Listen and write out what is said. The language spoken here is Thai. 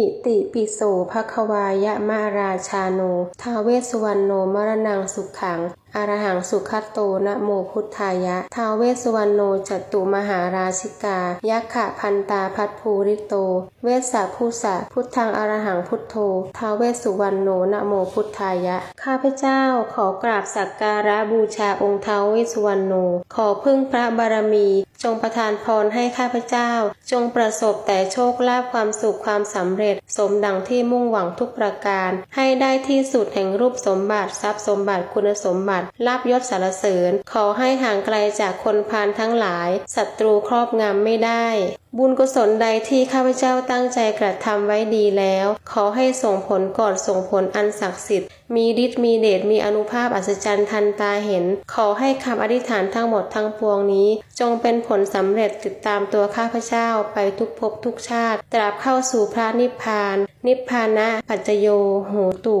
อิติปิโสภควายะมาราชาโน ทาเวสสุวรรณโนมรณังสุขัง อรหังสุขัตโตนะโมพุทธายะ ทาเวสสุวรรณโนจตุมหาราชิกา ยักขะพันตาพัทภูริโต เวสสะภูสะพุทธังอรหังพุทโธ ทาเวสสุวรรณโนนะโมพุทธายะ ข้าพเจ้าขอกราบสักการะบูชาองค์ท้าวเวสสุวรรณโน ขอพึ่งพระบารมี จงประทานพรให้ข้าพเจ้า จงประสบแต่โชคลาภความสุขความสำเร็จ สมดังที่มุ่งหวังทุกประการ ให้ได้ที่สุดแห่งรูปสมบัติทรัพย์สมบัติคุณสมบัติลาบยศสารเสริญ ขอให้ห่างไกลจากคนพาลทั้งหลายศัตรูครอบงำไม่ได้ บุญกุศลใดที่ข้าพเจ้าตั้งใจกระทำไว้ดีแล้ว ขอให้ส่งผลก่อนส่งผลอันศักดิ์สิทธิ์ มีฤทธิ์มีเดชมีอนุภาพอัศจรรย์ทันตาเห็น ขอให้คำอธิษฐานทั้งหมดทั้งปวงนี้ จงเป็นผลสำเร็จติดตามตัวข้าพเจ้าไปทุกภพทุกชาติ ตราบเข้าสู่พระนิพพาน นิพพานะปัจจโยโหตุ